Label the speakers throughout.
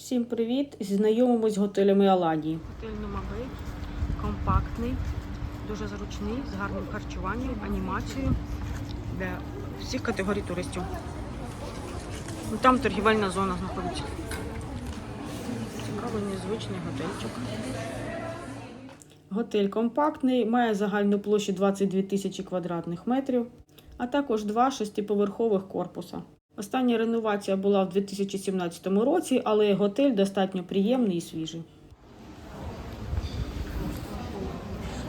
Speaker 1: Всім привіт! Знайомимось з готелями Аладії.
Speaker 2: Готель Нумабей компактний, дуже зручний, з гарним харчуванням, анімацією для всіх категорій туристів. Ну, Там торгівельна зона знаходиться. Цікавий, незвичний готельчик.
Speaker 1: Готель компактний, має загальну площу 22 тисячі квадратних метрів, а також два шестиповерхових корпуса. Остання реновація була в 2017 році, але готель достатньо приємний і свіжий.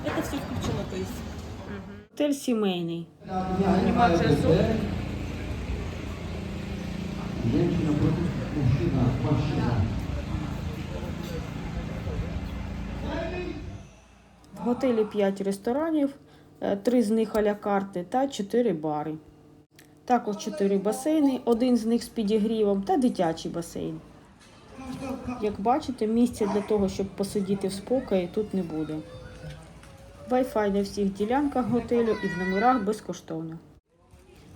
Speaker 3: Это все включено, то есть.
Speaker 1: Готель сімейний.
Speaker 2: Анімація супер.
Speaker 4: Женщина против мужчина, машина.
Speaker 1: В готелі 5 ресторанів, 3 з них аля карти та 4 бари. Також 4 басейни, один з них з підігрівом та дитячий басейн. Як бачите, місця для того, щоб посидіти в спокої, тут не буде. Wi-Fi на всіх ділянках готелю і в номерах безкоштовно.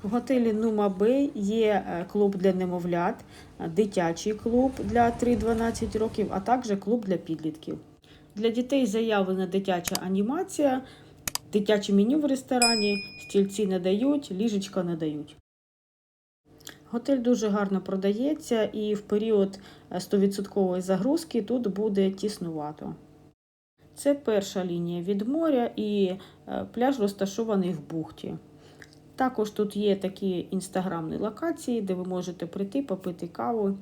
Speaker 1: В готелі Нума Бей є е, клуб для немовлят, дитячий клуб для 3-12 років, а також клуб для підлітків. Для дітей заявлена дитяча анімація, дитяче меню в ресторані, стільці не дають, ліжечка не дають. Готель дуже гарно продається і в період е, 100% загрузки тут буде тіснувато. Це перша лінія від моря і е, пляж розташований в бухті. Також тут є такі інстаграмні локації, де ви можете прийти, попити каву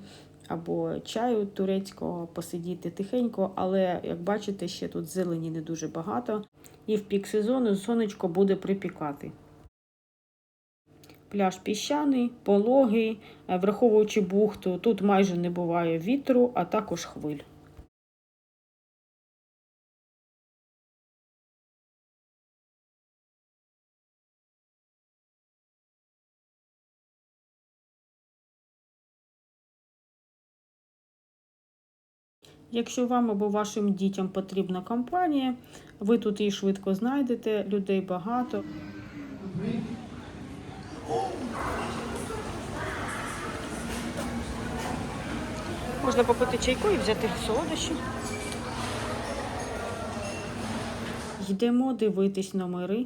Speaker 1: або чаю турецького, посидіти тихенько, але як бачите, ще тут зелені не дуже багато. І в пік сезону сонечко буде припікати. Пляж піщаний, пологий, е, враховуючи бухту, тут майже не буває вітру, а також хвиль. Якщо вам або вашим дітям потрібна компанія, ви тут її швидко знайдете, людей багато.
Speaker 2: Можна попити чайку і взяти солодощі.
Speaker 1: Йдемо дивитись номери.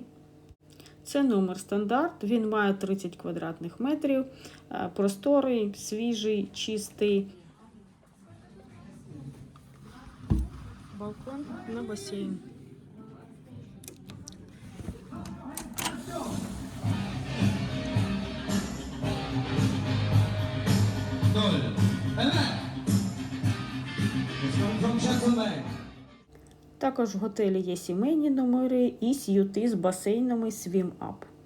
Speaker 1: Це номер стандарт, він має 30 квадратних метрів, е, просторий, свіжий, чистий.
Speaker 2: Балкон на басейн.
Speaker 4: And then.
Speaker 1: Також в готелі є сімейні номери і сюти з басейнами Swim Up.